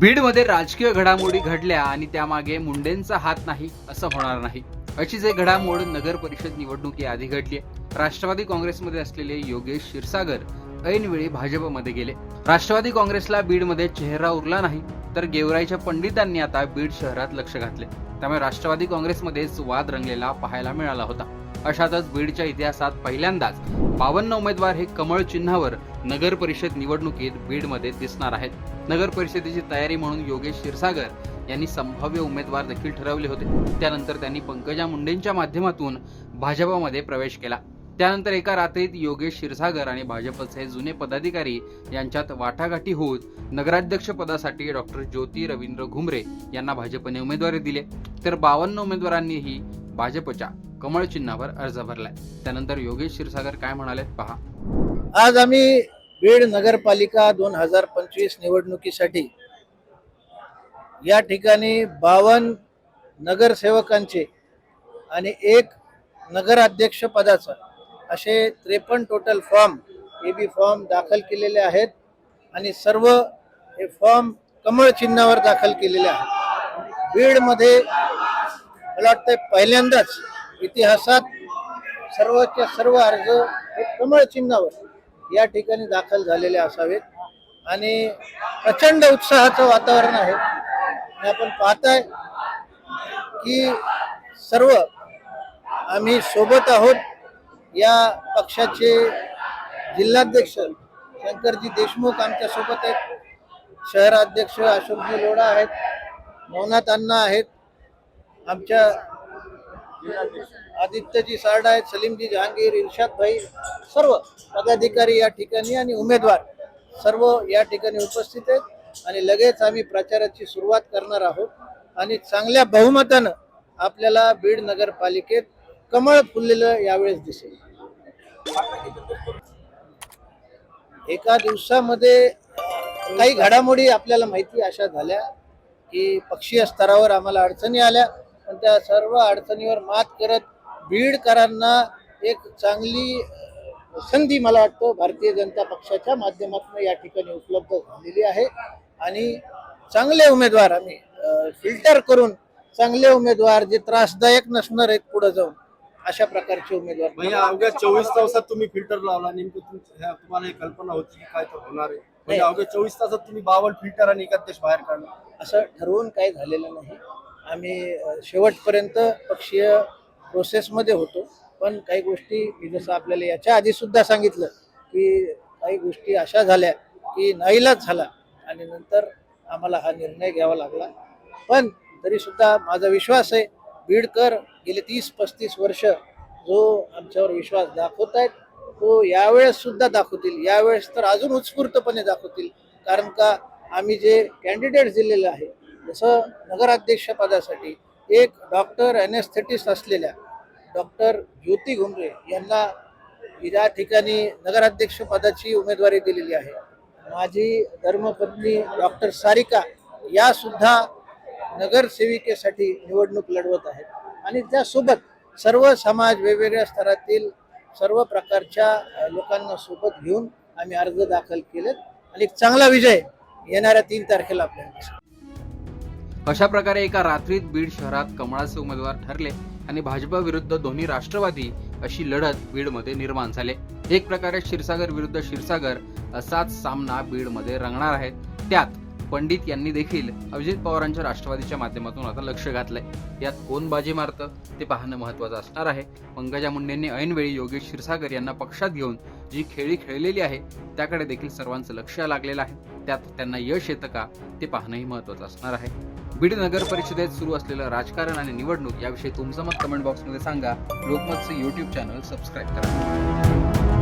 बीडमध्ये राजकीय घडामोडी घडल्या आणि त्यामागे मुंडेंचा हात नाही असं होणार नाही. अशीच एक घडामोड नगर परिषद निवडणुकीआधी घडली राष्ट्रवादी काँग्रेसमध्ये असलेले योगेश क्षीरसागर ऐनवेळी भाजपमध्ये गेले. राष्ट्रवादी काँग्रेसला बीडमध्ये चेहरा उरला नाही तर गेवराईच्या पंडितांनी आता बीड शहरात लक्ष घातले. त्यामुळे राष्ट्रवादी काँग्रेसमध्येच वाद रंगलेला पाहायला मिळाला होता. अशातच बीडच्या इतिहासात पहिल्यांदाच बावन्न उमेदवार हे कमळ चिन्हावर नगर परिषद निवडणुकीत बीडमध्ये दिसणार आहेत. नगर परिषदेची तयारी म्हणून योगेश क्षीरसागर यांनी संभाव्य उमेदवार देखील ठरवले होते. त्यानंतर त्यांनी पंकजा मुंडेंच्या माध्यमातून भाजपामध्ये प्रवेश केला. त्यानंतर एका रात्रीत योगेश क्षीरसागर आणि भाजपचे जुने पदाधिकारी यांच्यात वाटाघाटी होत नगराध्यक्ष पदासाठी डॉक्टर ज्योती रवींद्र घुमरे यांना भाजपने उमेदवारी दिले. तर बावन्न उमेदवारांनीही भाजपच्या कमळ चिन्हावर अर्ज भरलाय. त्यानंतर योगेश क्षीरसागर काय म्हणाले पहा. आज आम्ही बीड नगरपालिका दोन हजार पंचवीस निवडणुकीसाठी या ठिकाणी बावन नगरसेवकांचे आणि एक नगराध्यक्ष पदाचा असे त्रेपन्न total form A B form दाखल केलेले आहेत आणि सर्व हे फॉर्म कमळ चिन्हावर दाखल केलेले आहेत. बीडमध्ये मला वाटतं पहिल्यांदाच इतिहासात सर्वच्या सर्व अर्ज हे कमळ चिन्हावर या ठिकाणी दाखल झालेले असावेत. आणि प्रचंड उत्साहाचं वातावरण आहे. आणि आपण पाहताय की सर्व आम्ही सोबत आहोत. या पक्षाचे जिल्हाध्यक्ष शंकरजी देशमुख आमच्यासोबत आहेत. शहराध्यक्ष अशोकजी लोढा आहेत. नवनाथ अण्णा आहेत. आमच्या आदित्यजी सारडा आहेत सलीमजी जहांगीर इर्शाद भाई सर्व पदाधिकारी या ठिकाणी आणि उमेदवार सर्व या ठिकाणी उपस्थित आहेत. आणि लगेच आम्ही प्रचाराची सुरुवात करणार आहोत. आणि चांगल्या बहुमतानं आपल्याला बीड नगरपालिकेत कमळ फुललेलं यावेळेस दिसेल. एका दिवसामध्ये काही घडामोडी आपल्याला माहिती अशा झाल्या की पक्षीय स्तरावर आम्हाला अडचणी आल्या. पण त्या सर्व अडचणीवर मात करत बीडकरांना एक चांगली संधी मला वाटतं भारतीय जनता पक्षाच्या माध्यमातून या ठिकाणी उपलब्ध झालेली आहे. आणि चांगले उमेदवार आम्ही फिल्टर करून चांगले उमेदवार जे त्रासदायक नसणार आहेत पुढे जाऊन अशा प्रकारचे उमेदवार म्हणजे अवघ्या चोवीस तासात तुम्ही फिल्टर लावला नेमकं तुम्हाला कल्पना होती की काय तर होणार आहे. म्हणजे अवघ्या चोवीस तासात तुम्ही बावन्न फिल्टर आणि एकादेश बाहेर काढला. असं ठरवून काही झालेलं नाही. आम्ही शेवटपर्यंत पक्षीय प्रोसेसमध्ये होतो. पण काही गोष्टी मी जसं आपल्याला याच्या आधीसुद्धा सांगितलं की काही गोष्टी अशा झाल्या की नाईलाच झाला आणि नंतर आम्हाला हा निर्णय घ्यावा लागला. पण तरीसुद्धा माझा विश्वास आहे बीडकर गेले तीस पस्तीस वर्ष जो आमच्यावर विश्वास दाखवत आहेत तो यावेळेससुद्धा दाखवतील. यावेळेस तर अजून उत्स्फूर्तपणे दाखवतील. कारण का आम्ही जे कॅन्डिडेट दिलेले आहे जसं नगराध्यक्षपदासाठी एक डॉक्टर एनेस्थेटिस्ट असलेल्या डॉक्टर ज्योती घुमरे यांना या ठिकाणी नगराध्यक्षपदाची उमेदवारी दिलेली आहे. माझी धर्मपत्नी डॉक्टर सारिका या सुद्धा नगरसेविकेसाठी निवडणूक लढवत आहेत. आणि त्यासोबत सर्व समाज वेगवेगळ्या स्तरातील सर्व प्रकारच्या लोकांना सोबत घेऊन आम्ही अर्ज दाखल केलेत. आणि एक चांगला विजय येणाऱ्या तीन तारखेला आपल्याला अशा प्रकारे एका रात्रीत बीड शहरात कमळाचे उमेदवार ठरले आणि भाजपा विरुद्ध दोन्ही राष्ट्रवादी अशी लढत बीडमध्ये निर्माण झाले. एक प्रकारे क्षीरसागर विरुद्ध क्षीरसागर असाच सामना बीडमध्ये रंगणार आहे. त्यात पंडित यांनी देखील अभिजित पवारांच्या राष्ट्रवादीच्या माध्यमातून आता लक्ष घातलंय. यात कोण बाजी मारतं ते पाहणं महत्वाचं असणार आहे. पंकजा मुंडेंनी ऐनवेळी योगेश क्षीरसागर यांना पक्षात घेऊन जी खेळी खेळलेली आहे त्याकडे देखील सर्वांचं लक्ष लागलेलं आहे. त्यात त्यांना यश येतं का ते पाहणंही महत्वाचं असणार आहे. बीड नगर परिषदेत सुरू असलेलं राजकारण आणि निवडणूक याविषयी तुमचं मत कमेंट बॉक्समध्ये सांगा. लोकमतचं युट्यूब चॅनल सबस्क्राईब करा.